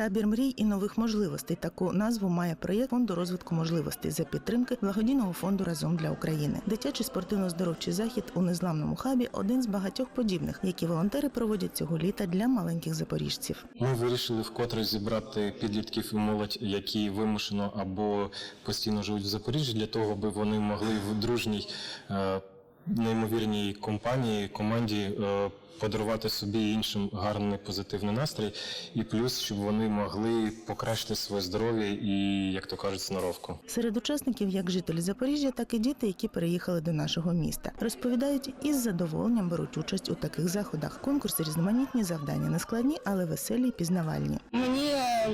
Табір мрій і нових можливостей. Таку назву має проєкт фонду розвитку можливостей за підтримки благодійного фонду разом для України. Дитячий спортивно-здоровчий захід у незламному хабі один з багатьох подібних, які волонтери проводять цього літа для маленьких запоріжців. Ми вирішили вкотре зібрати підлітків і молодь, які вимушено або постійно живуть в Запоріжжі, для того, аби вони могли в дружній е, неймовірній компанії, команді е, подарувати собі і іншим гарний позитивний настрій, і плюс, щоб вони могли покращити своє здоров'я і, як то кажуть, сноровку. Серед учасників як жителі Запоріжжя, так і діти, які переїхали до нашого міста, розповідають із задоволенням беруть участь у таких заходах. Конкурси різноманітні завдання нескладні, але веселі й пізнавальні. Мені е,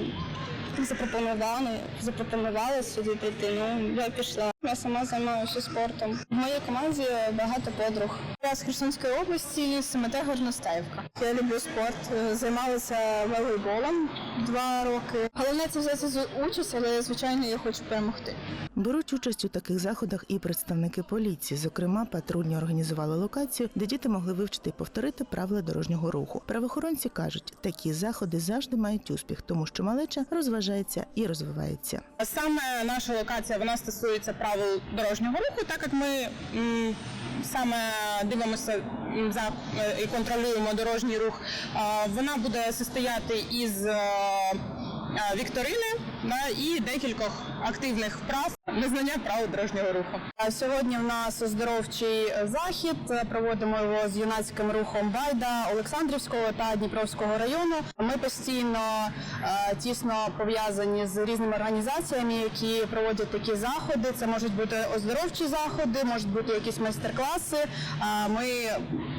запропонували, запропонували сюди прийти. Ну я пішла. Я сама займаюся спортом. В моїй команді багато подруг. Я з Херсонської області, Семете Горностаївка. Я люблю спорт. Займалася волейболом два роки. Головне це взяти участь, але звичайно я хочу перемогти. Беруть участь у таких заходах і представники поліції. Зокрема, патрульні організували локацію, де діти могли вивчити і повторити правила дорожнього руху. Правоохоронці кажуть, такі заходи завжди мають успіх, тому що малеча розважається і розвивається. Саме наша локація вона стосується правил дорожнього руху, так як ми саме дивимося за е, і контролюємо дорожній рух. Вона буде состояти із е, вікторини да, і декількох активних вправ незнання правил дорожнього руху. Сьогодні в нас оздоровчий е, захід. Е, Проводимо його з юнацьким рухом Байда Олександрівського та Дніпровського району. Ми постійно е, тісно пов'язані з різними організаціями, які проводять такі заходи. Це можуть бути оздоровчі заходи, можуть бути якісь майстер-класи. Е, Ми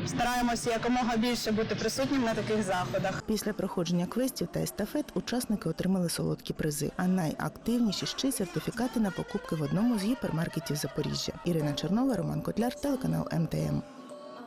стараємося якомога більше бути присутнім на таких заходах. Після проходження квестів та естафет учасники отримали солодкі призи, а найактивніші ще сертифікати на покупки в одному з гіпермаркетів Запоріжжя. Ірина Чернова, Роман Котляр, телеканал МТМ.